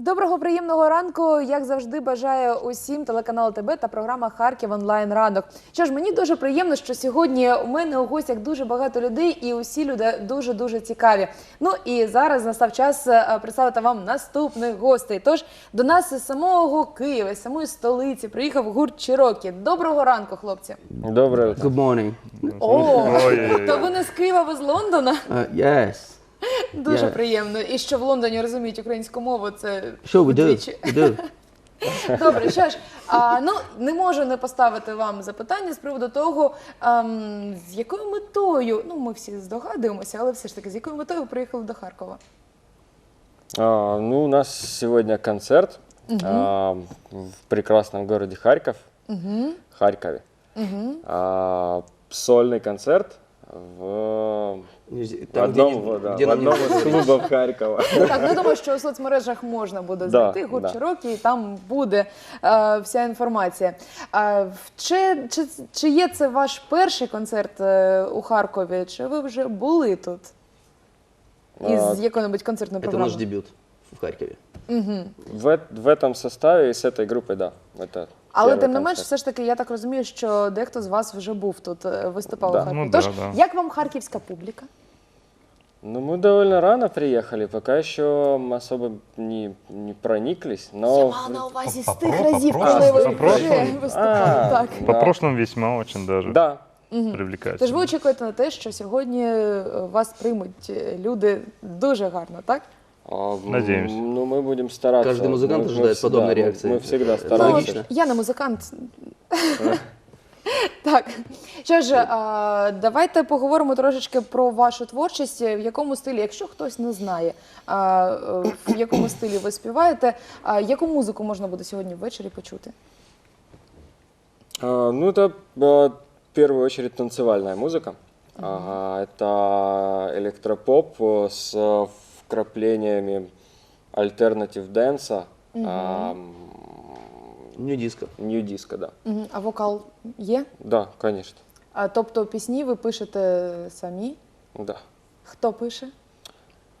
Доброго приємного ранку, як завжди, бажаю усім телеканал ТБ та програма Харків онлайн ранок. Що ж, мені дуже приємно, що сьогодні у мене у гостях дуже багато людей, і усі люди дуже дуже цікаві. Ну і зараз настав час е, представити вам наступних гостей. Тож до нас із самого Києва, з самої столиці, приїхав гурт Чирокі. Доброго ранку, хлопці. Доброе утро. Good morning. О, то ви не з Києва, ви з Лондона. Uh, yes. Дуже Я- приємно. І що в Лондоні розуміють українську мову, це Sure, we do. вдвічі. We do. Добре, що ж, а, ну не можу не поставити вам запитання з приводу того, ем, з якою метою, ну ми всі здогадуємося, але все ж таки, з якою метою ви приїхали до Харкова? А, ну, у нас сегодня концерт а, в прекрасном городе Харьков, Харькове. А, сольный концерт в, Там, в одном, где, не- в- да, где в нам не одном из позволили. клубов Харькова. Так, ну думаю, що у соцмережах можна буде Да, знайти гурт да. Чирокі, і там буде е, вся інформація. А, в- чи, чи, чи є це ваш перший концерт е, у Харкові, чи ви вже були тут? Із А, якої-небудь концертної Это наш програми? дебют в Харькове. В, э- в этом составе и с этой группой, да. Это Але первый тим не менш, концерт. все ж таки, я так розумію, що дехто з вас вже був тут, е, виступав Да. у Харкові. Ну Тож, да, да. як вам харківська публіка? Ну, мы довольно рано приехали, пока еще особо не, не прониклись, но... Я мала на увазі з По- тих по- разів, по коли ви прошлому- по вже прошлому. виступали. А, Так. По Да. прошлым весьма очень даже Да, привлекательно. Тож ви очікуєте на те, що сьогодні е, вас приймуть е, люди дуже гарно, так? А, м, Надеемся. Ну, мы будем стараться. Каждый музыкант Мы- мы ожидает всегда- подобной мы- реакции. Мы всегда Это Ну, стараемся. логично. я не музикант. Так, що ж, а, давайте поговоримо трошечки про вашу творчість. В якому стилі, якщо хтось не знає, а, е, в якому стилі ви співаєте, а, яку музику можна буде сьогодні ввечері почути? А, Ну, это а, в первую очередь танцевальная музыка. Ага, это электропоп э, с э, вкраплениями альтернатив дэнса, Нью-диско. нью диска, да. Мгм. А вокал є? Да, конечно, А, тобто пісні ви пишете самі? да. Хто пише?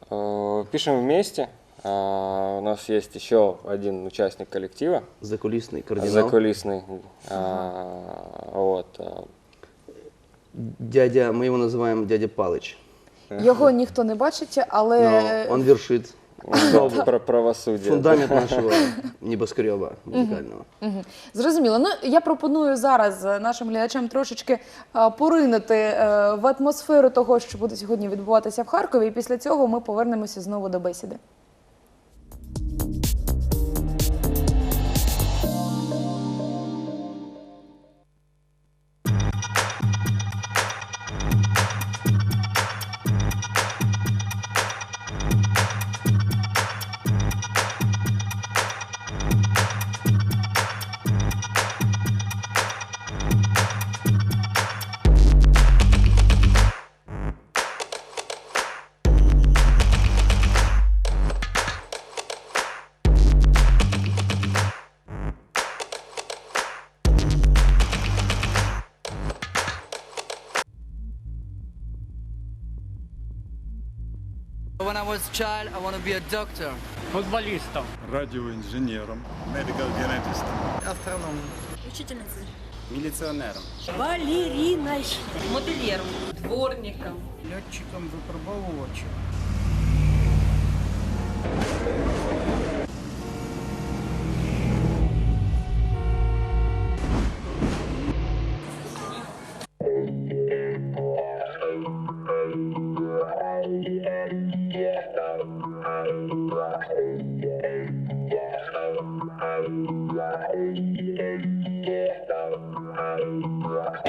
Э, Пишем вместе. А, У нас есть еще один участник коллектива, Закулисный кардинал. закулисный. А, Вот. а, Дядя, мы его называем дядя Палыч. Його ніхто не бачить, але Но он вершит он Про правосудие. фундамент нашего небоскреба музыкального. Мгм. Зрозуміло. Ну я пропоную зараз е, нашим глядачам трошечки е, поринути е, в атмосферу того, що буде сьогодні відбуватися в Харкові. І після цього ми повернемося знову до бесіди. was a child, I want to be a doctor. футболістом. радіоінженером, medical genetist, Астроном. Учительницей. міліціонером. Балериной. Модельером. Дворником. Льотчиком I'm right, yeah, yeah, I'm right.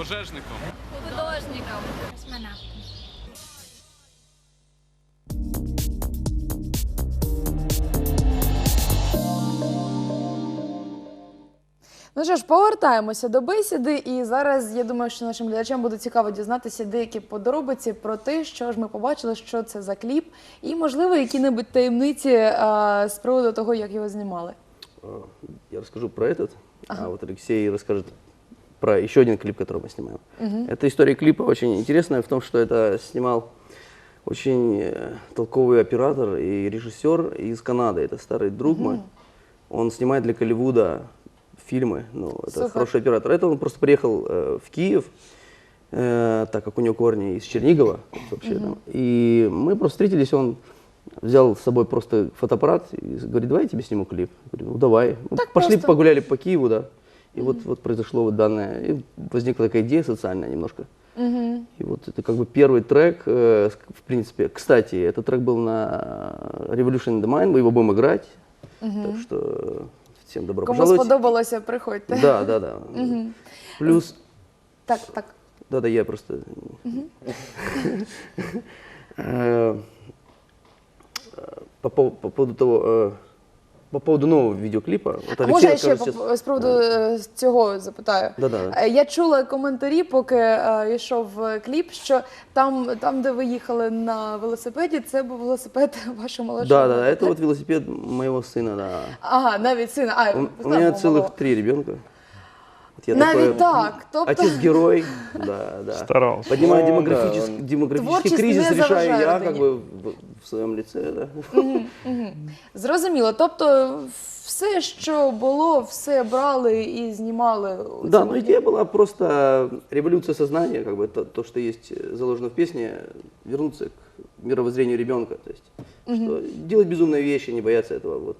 Пожежником. Художником. Космонавтом. Ну що ж, повертаємося до бесіди, і зараз я думаю, що нашим глядачам буде цікаво дізнатися деякі подробиці про те, що ж ми побачили, що це за кліп, і можливо які-небудь таємниці а, з приводу того, як його знімали. Я расскажу про этот, а вот Алексей расскажет про еще один клип, который мы снимаем. Эта история клипа очень интересная в том, что это снимал очень э, толковый оператор и режиссер из Канады. Это старый друг мой. Он снимает для Голливуда фильмы. Ну, это Супер. хороший оператор. Это он просто приехал э, в Киев, э, так как у него корни из Чернигова вообще там. И мы просто встретились, он взял с собой просто фотоаппарат и говорит, давай я тебе сниму клип. Я говорю, ну давай. Так пошли просто. погуляли по Киеву, да. И вот, вот произошло вот данное, и возникла такая идея социальная немножко. И вот это как бы первый трек, э, с- в принципе, кстати, этот трек был на Revolution in the Mind, мы его будем играть, так что э, всем добро Кому пожаловать. сподобалося, приходьте. Да, да, да. Плюс, Так, так. да, да, я просто. Э, э, По пов- по поводу того, э, по поводу нового видеоклипа. Вот А Алексей може я ще расскажет по- сейчас. з приводу е, цього запитаю? Да-да. Е, Я чула коментарі, поки е, йшов е, кліп, що там, там, де ви їхали на велосипеді, це був велосипед вашого молодшого. Да, да, брата, это так? вот велосипед моего сына, да. Ага, навіть сина. А, У, у знала, меня мало. целых три ребенка. Вот я Навіть такой так. Тобто Отец-герой, да, да. Старался. Поднимаю Ну, демографический, да, он- демографический Творчесть кризис не решаю заважает я, родине. как бы в, в своем лице, да. зрозуміло. Тобто, все, що було, все брали і знімали. у Да, цьому но идея была просто революция сознания, как бы то, то, что есть э, заложено в песне, вернуться к мировоззрению ребенка, то есть что делать безумные вещи, не бояться этого, вот.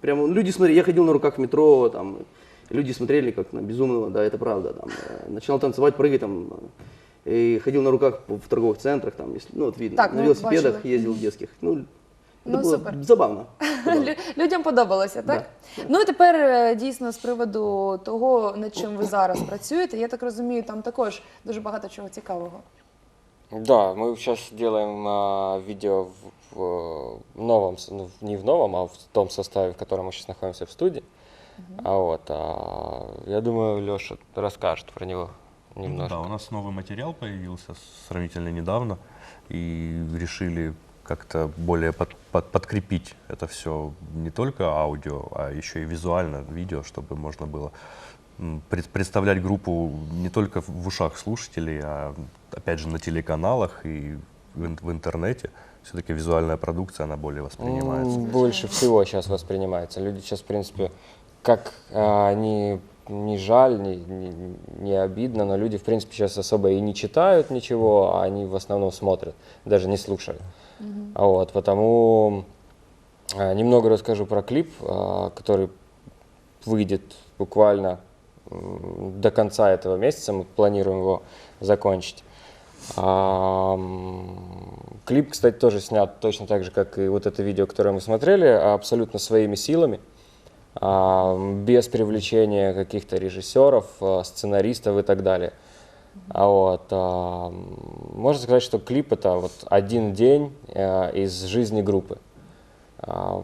Прямо люди смотрели, я ходил на руках в метро, там люди смотрели как на безумного, да, это правда, там э, начинал танцевать, прыгать там. э, И ходил на руках по- в торговых центрах, там, если- ну вот видно, Так, на ну, велосипедах бачили. ездил детских. Ну, это Ну, было супер. забавно. забавно. Лю- Людям подобалося, так? Ну і тепер е, дійсно з приводу того, над чим ви зараз працюєте. Я так розумію, там також дуже багато чого цікавого. Да, мы сейчас делаем а, видео в, в новом, с- ну, не в новом, а в том составе, в котором мы сейчас находимся в студии. А вот, а, я думаю, Леша расскажет про него Ну немножко. Да, у нас новый материал появился сравнительно недавно, и решили как-то более под- под- подкрепить это все не только аудио, а еще и визуально, видео, чтобы можно было пред- представлять группу не только в ушах слушателей, а опять же на телеканалах и в, в интернете. Все-таки визуальная продукция, она более воспринимается. Больше всего сейчас воспринимается. Люди сейчас, в принципе, как а, не, не жаль, не, не, не обидно, но люди, в принципе, сейчас особо и не читают ничего, а они в основном смотрят, даже не слушают. А Вот, потому а, немного расскажу про клип, а, который выйдет буквально до конца этого месяца. Мы планируем его закончить. А, Клип, кстати, тоже снят точно так же, как и вот это видео, которое мы смотрели, абсолютно своими силами, без привлечения каких-то режиссеров, а, сценаристов и так далее. А вот, а, можно сказать, что клип это вот один день э, из жизни группы. А,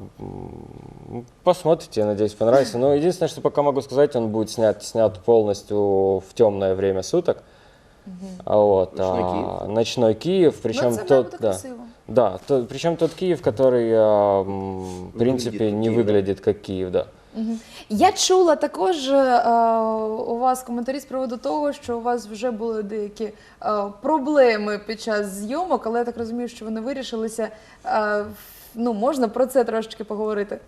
Посмотрите, я надеюсь, понравится. Но единственное, что пока могу сказать, он будет снят, снят полностью в темное время суток. А Вот, Ночной а, ночной Киев, причем ну, це має тот, да, красиво. да, то, причем тот Киев, который, а, в принципе, как не Киев, да. выглядит как Киев, да. Я чула також е, у вас коментарі з приводу того, що у вас вже були деякі е, проблеми під час зйомок, але я так розумію, що вони вирішилися. Е, ну, можна про це трошечки поговорити.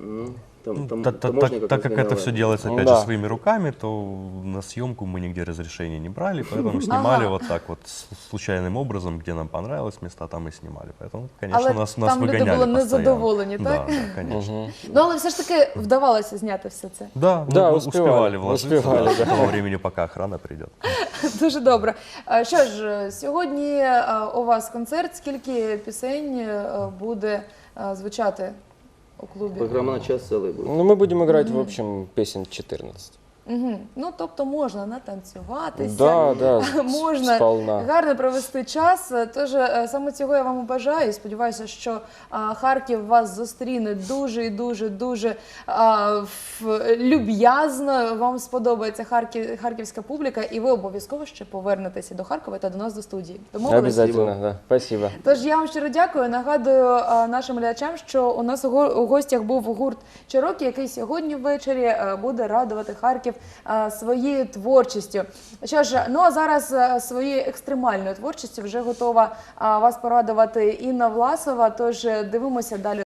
М, Там, Ну, там та- та- таможня так, как так как это изменяла. все делается, опять Да. же, своими руками, то на съемку мы нигде разрешения не брали, поэтому снимали Ага. вот так вот с- случайным образом, где нам понравилось места, там и снимали. Поэтому, конечно, Але нас, нас там люди выгоняли були постоянно. незадоволені, Да, так? да, конечно. Мгм. Ну, але все ж таки вдавалося зняти все це. Да, ну, Да, мы успевали, успевали вложиться успевали, да, да. до того времени, пока охрана придет. Дуже добре. Е, Що ж, е, сьогодні е, у вас концерт. Скільки пісень е, буде е, звучати у клубе? Программа на час целый будет. Ну, мы будем играть, в общем, песен 14. Угу. Ну тобто можна натанцюватися. Да, да, можна сполна. гарно провести час. Тож е, саме цього я вам і бажаю. І Сподіваюся, що а, Харків вас зустріне дуже і дуже дуже а, ф- люб'язно. Вам сподобається Харків, харківська публіка, і ви обов'язково ще повернетеся до Харкова та до нас до студії. Домовились? Обязательно, да. Спасибо. Тож я вам щиро дякую. Нагадую а, нашим глядачам, що у нас у го- у гостях був гурт Чирокі, який сьогодні ввечері е, буде радувати Харків е, своєю творчістю. Що ж, ну а зараз е, своєю екстремальною творчістю вже готова вас порадувати Інна Власова. Тож е, дивимося далі.